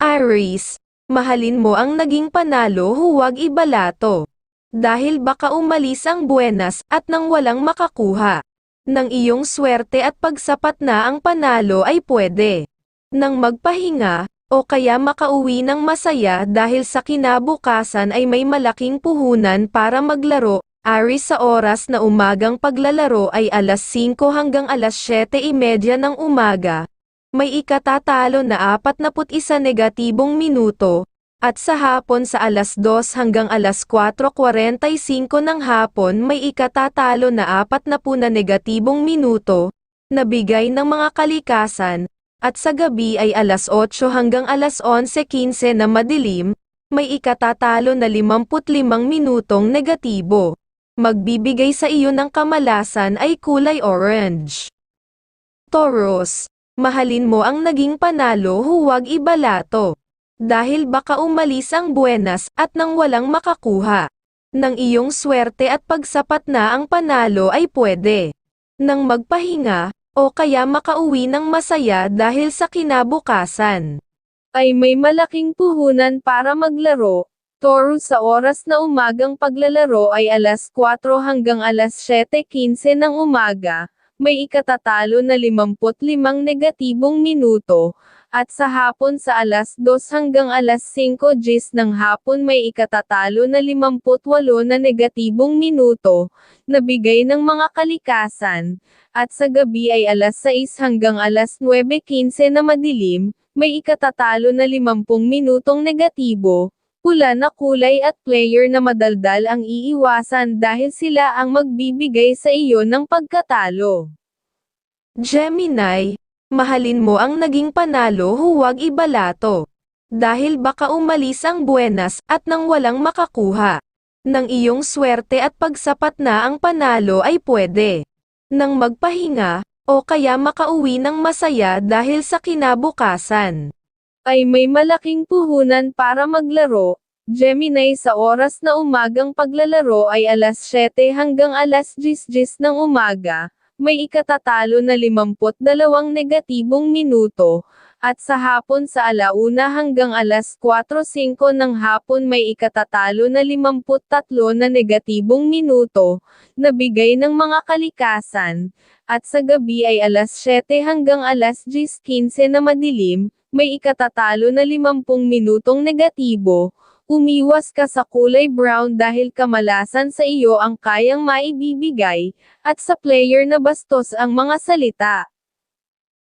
Aries, mahalin mo ang naging panalo huwag ibalato. Dahil baka umalis ang buenas at nang walang makakuha. Nang iyong swerte at pagsapat na ang panalo ay pwede. Nang magpahinga, o kaya makauwi ng masaya dahil sa kinabukasan ay may malaking puhunan para maglaro, Aries sa oras na umagang paglalaro ay alas 5 hanggang alas 7.30 ng umaga. May ikatatalo na 41 negatibong minuto, at sa hapon sa alas 2 hanggang alas 4.45 ng hapon may ikatatalo na 40 na negatibong minuto, na bigay ng mga kalikasan, at sa gabi ay alas 8 hanggang alas 11.15 na madilim, may ikatatalo na 55 minutong negatibo. Magbibigay sa iyo ng kamalasan ay kulay orange. Taurus, mahalin mo ang naging panalo huwag ibalato. Dahil baka umalis ang buenas at nang walang makakuha. Nang iyong swerte at pagsapat na ang panalo ay pwede. Nang magpahinga, o kaya makauwi ng masaya dahil sa kinabukasan. Ay may malaking puhunan para maglaro, Taurus sa oras na umagang paglalaro ay alas 4 hanggang alas 7.15 ng umaga, may ikatatalo na 55 negatibong minuto, at sa hapon sa alas 2 hanggang alas 5 gis ng hapon may ikatatalo na 58 na negatibong minuto, na bigay ng mga kalikasan, at sa gabi ay alas 6 hanggang alas 9.15 na madilim, may ikatatalo na 50 minutong negatibo, pula na kulay at player na madaldal ang iiwasan dahil sila ang magbibigay sa iyo ng pagkatalo. Gemini, mahalin mo ang naging panalo huwag ibalato. Dahil baka umalis ang buenas at nang walang makakuha. Nang iyong swerte at pagsapat na ang panalo ay pwede. Nang magpahinga, o kaya makauwi ng masaya dahil sa kinabukasan. Ay may malaking puhunan para maglaro, Gemini sa oras na umagang paglalaro ay alas 7 hanggang alas 10 ng umaga, may ikatatalo na 52 negatibong minuto, at sa hapon sa alauna hanggang alas 4.05 ng hapon may ikatatalo na 53 na negatibong minuto, na bigay ng mga kalikasan, at sa gabi ay alas 7 hanggang alas 10.15 na madilim, may ikatatalo na 50 minutong negatibo, umiwas ka sa kulay brown dahil kamalasan sa iyo ang kayang maibibigay, at sa player na bastos ang mga salita.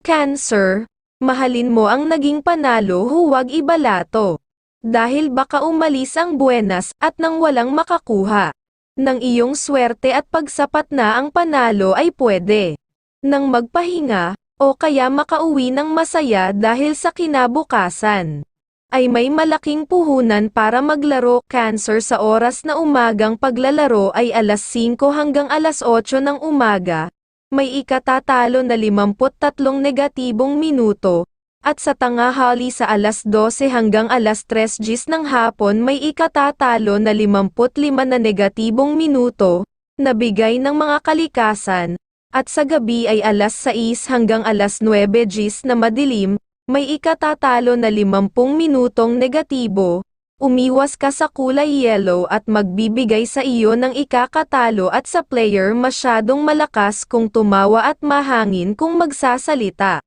Cancer, mahalin mo ang naging panalo huwag ibalato. Dahil baka umalis ang buenas at nang walang makakuha. Nang iyong swerte at pagsapat na ang panalo ay pwede. Nang magpahinga, o kaya makauwi ng masaya dahil sa kinabukasan. Ay may malaking puhunan para maglaro. Cancer sa oras na umagang paglalaro ay alas 5 hanggang alas 8 ng umaga, may ikatatalo na 53 negatibong minuto, at sa tangahali sa alas 12 hanggang alas 3 gis ng hapon may ikatatalo na 55 na negatibong minuto, na bigay ng mga kalikasan, at sa gabi ay alas 6 hanggang alas 9 gis na madilim, may ikatatalo na 50 minutong negatibo, umiwas ka sa kulay yellow at magbibigay sa iyo ng ikakatalo at sa player masyadong malakas kung tumawa at mahangin kung magsasalita.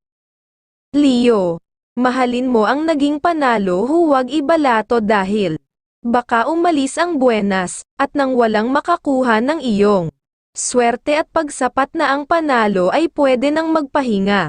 Leo, mahalin mo ang naging panalo huwag ibalato dahil baka umalis ang buenas at nang walang makakuha ng iyong swerte at pagsapat na ang panalo ay pwede nang magpahinga.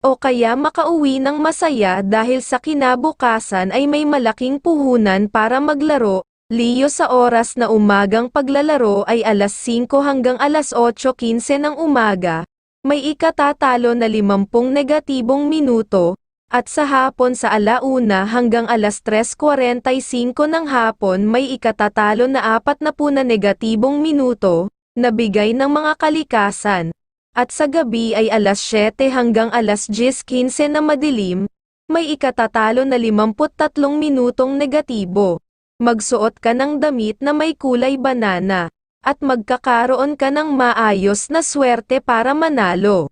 O kaya makauwi ng masaya dahil sa kinabukasan ay may malaking puhunan para maglaro, Leo sa oras na umagang paglalaro ay alas 5 hanggang alas 8.15 ng umaga, may ikatatalo na 50 negatibong minuto, at sa hapon sa alauna hanggang alas 3.45 ng hapon may ikatatalo na 40 na negatibong minuto, na bigay ng mga kalikasan, at sa gabi ay alas 7 hanggang alas 10.15 na madilim, may ikatatalo na 53 minutong negatibo. Magsuot ka ng damit na may kulay banana, at magkakaroon ka ng maayos na swerte para manalo.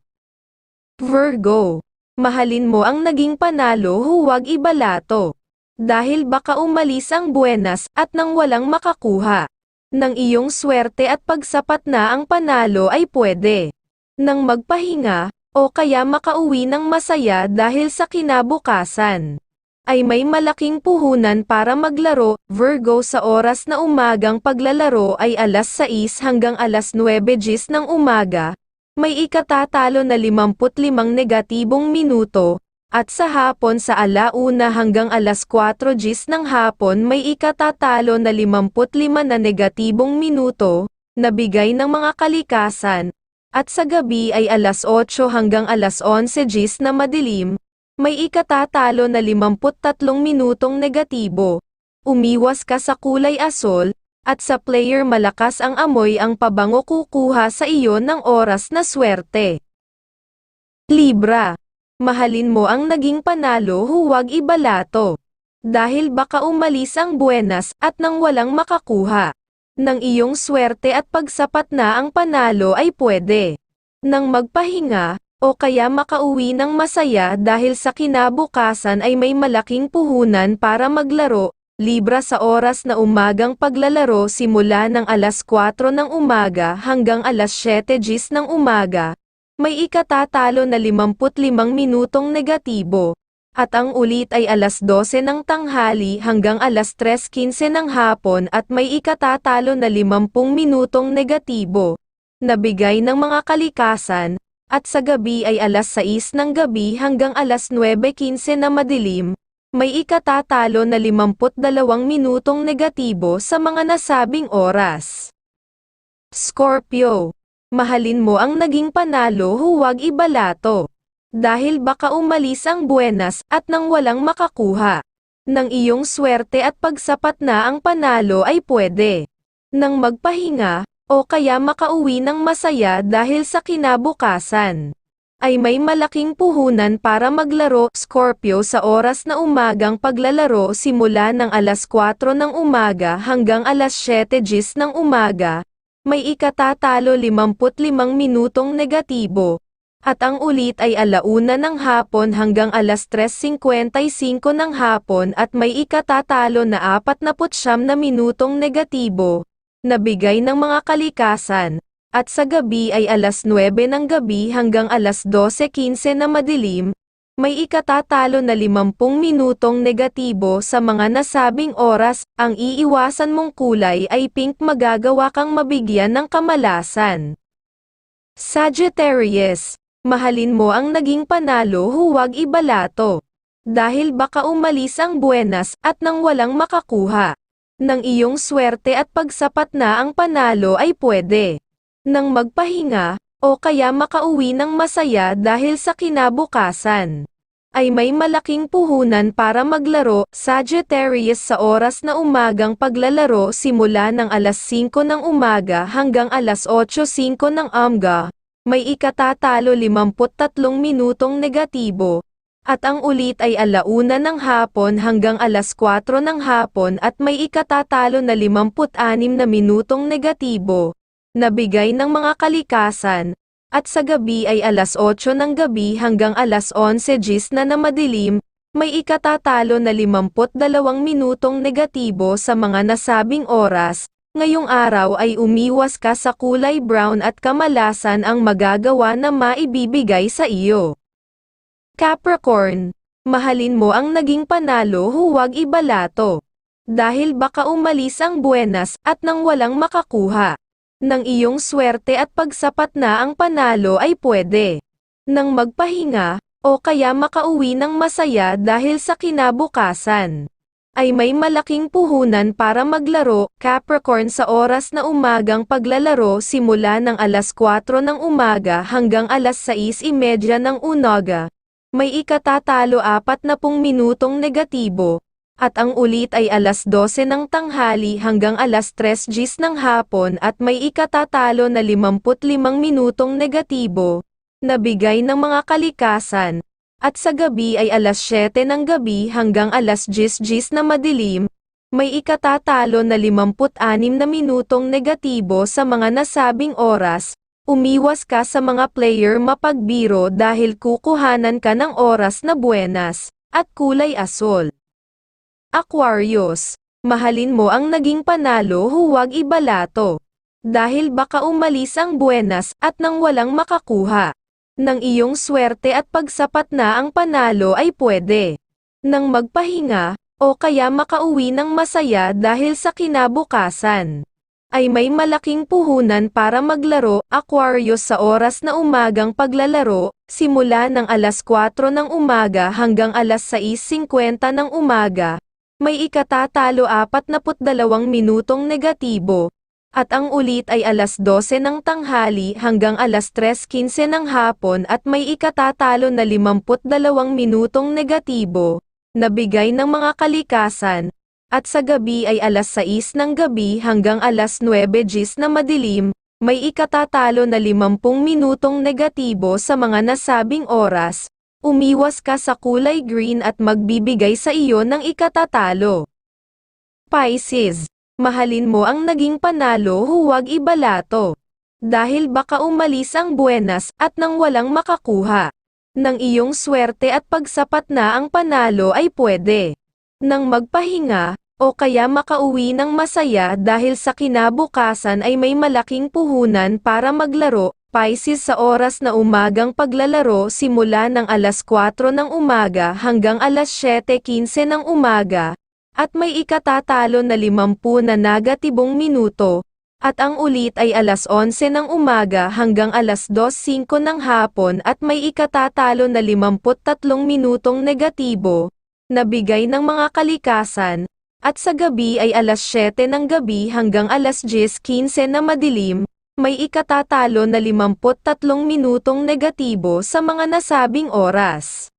Virgo, mahalin mo ang naging panalo huwag ibalato. Dahil baka umalis ang buenas at nang walang makakuha. Nang iyong swerte at pagsapat na ang panalo ay pwede. Nang magpahinga, o kaya makauwi ng masaya dahil sa kinabukasan. Ay may malaking puhunan para maglaro, Virgo sa oras na umagang paglalaro ay alas 6 hanggang alas 9 gis ng umaga, may ikatatalo na 55 negatibong minuto, at sa hapon sa alauna hanggang alas 4 gis ng hapon may ikatatalo na 55 na negatibong minuto, na bigay ng mga kalikasan, at sa gabi ay alas 8 hanggang alas 11 gis na madilim, may ikatatalo na 53 minutong negatibo. Umiwas ka sa kulay asol, at sa player malakas ang amoy ang pabango kukuha sa iyo ng oras na swerte. Libra. Mahalin mo ang naging panalo huwag ibalato. Dahil baka umalis ang buenas at nang walang makakuha. Nang iyong swerte at pagsapat na ang panalo ay pwede. Nang magpahinga, o kaya makauwi ng masaya dahil sa kinabukasan ay may malaking puhunan para maglaro, Libra sa oras na umagang paglalaro simula ng alas 4 ng umaga hanggang alas 7 gis ng umaga, may ikatatalo na 55 minutong negatibo, at ang ulit ay alas 12 ng tanghali hanggang alas 3.15 ng hapon at may ikatatalo na 50 minutong negatibo, nabigay ng mga kalikasan, at sa gabi ay alas 6 ng gabi hanggang alas 9.15 na madilim, may ikatatalo na 52 minutong negatibo sa mga nasabing oras. Scorpio. Mahalin mo ang naging panalo huwag ibalato. Dahil baka umalis ang buenas at nang walang makakuha. Nang iyong swerte at pagsapat na ang panalo ay pwede. Nang magpahinga, o kaya makauwi ng masaya dahil sa kinabukasan. Ay may malaking puhunan para maglaro Scorpio sa oras na umagang paglalaro simula ng alas 4 ng umaga hanggang alas 7 gis ng umaga, may ikatatalo 55 minutong negatibo, at ang ulit ay alauna ng hapon hanggang alas 3.55 ng hapon at may ikatatalo na 49 na minutong negatibo, nabigay ng mga kalikasan, at sa gabi ay alas 9 ng gabi hanggang alas 12.15 na madilim, may ikatatalo na 50 minutong negatibo sa mga nasabing oras, ang iiwasan mong kulay ay pink magagawa kang mabigyan ng kamalasan. Sagittarius, mahalin mo ang naging panalo huwag ibalato. Dahil baka umalis ang buenas at nang walang makakuha ng iyong swerte at pagsapat na ang panalo ay pwede. Nang magpahinga, o kaya makauwi ng masaya dahil sa kinabukasan. Ay may malaking puhunan para maglaro, Sagittarius sa oras na umagang paglalaro simula ng alas 5 ng umaga hanggang alas 8.05 ng amga, may ikatatalo 53 minutong negatibo, at ang ulit ay alauna ng hapon hanggang alas 4 ng hapon at may ikatatalo na 56 na minutong negatibo, na bigay ng mga kalikasan, at sa gabi ay alas 8 ng gabi hanggang alas 11 gis na na madilim, may ikatatalo na 52 minutong negatibo sa mga nasabing oras, ngayong araw ay umiwas ka sa kulay brown at kamalasan ang magagawa na maibibigay sa iyo. Capricorn, mahalin mo ang naging panalo huwag ibalato. Dahil baka umalis ang buenas at nang walang makakuha. Nang iyong swerte at pagsapat na ang panalo ay pwede. Nang magpahinga, o kaya makauwi ng masaya dahil sa kinabukasan. Ay may malaking puhunan para maglaro, Capricorn sa oras na umagang paglalaro simula ng alas 4 ng umaga hanggang alas 6.30 ng unaga. May ikatatalo apat na pung minutong negatibo, at ang ulit ay alas 12 ng tanghali hanggang alas 3 gis ng hapon at may ikatatalo na 55 minutong negatibo, na bigay ng mga kalikasan, at sa gabi ay alas 7 ng gabi hanggang alas 10 gis na madilim, may ikatatalo na 56 na minutong negatibo sa mga nasabing oras, Umiwas ka sa mga player mapagbiro dahil kukuhanan ka ng oras na buenas, at kulay asol. Aquarius, mahalin mo ang naging panalo huwag ibalato. Dahil baka umalis ang buenas at nang walang makakuha. Nang iyong swerte at pagsapat na ang panalo ay pwede. Nang magpahinga, o kaya makauwi ng masaya dahil sa kinabukasan. Ay may malaking puhunan para maglaro Aquarius sa oras na umagang paglalaro, simula ng alas 4 ng umaga hanggang alas 6.50 ng umaga. May ikatatalo 42 minutong negatibo, at ang ulit ay alas 12 ng tanghali hanggang alas 3.15 ng hapon at may ikatatalo na 52 minutong negatibo, na bigay ng mga kalikasan, at sa gabi ay alas 6 ng gabi hanggang alas 9 gis na madilim, may ikatatalo na 50 minutong negatibo sa mga nasabing oras, umiwas ka sa kulay green at magbibigay sa iyo ng ikatatalo. Pisces mahalin mo ang naging panalo huwag ibalato. Dahil baka umalis ang buenas at nang walang makakuha. Nang iyong swerte at pagsapat na ang panalo ay pwede. Nang magpahinga, o kaya makauwi ng masaya dahil sa kinabukasan ay may malaking puhunan para maglaro, Pisces sa oras na umagang paglalaro simula ng alas 4 ng umaga hanggang alas 7.15 ng umaga, at may ikatatalo na 50 na negatibong minuto, at ang ulit ay alas 11 ng umaga hanggang alas 2.05 ng hapon at may ikatatalo na 53 minutong negatibo, na bigay ng mga kalikasan, at sa gabi ay alas 7 ng gabi hanggang alas 10.15 na madilim, may ikatatalo na 53 minutong negatibo sa mga nasabing oras.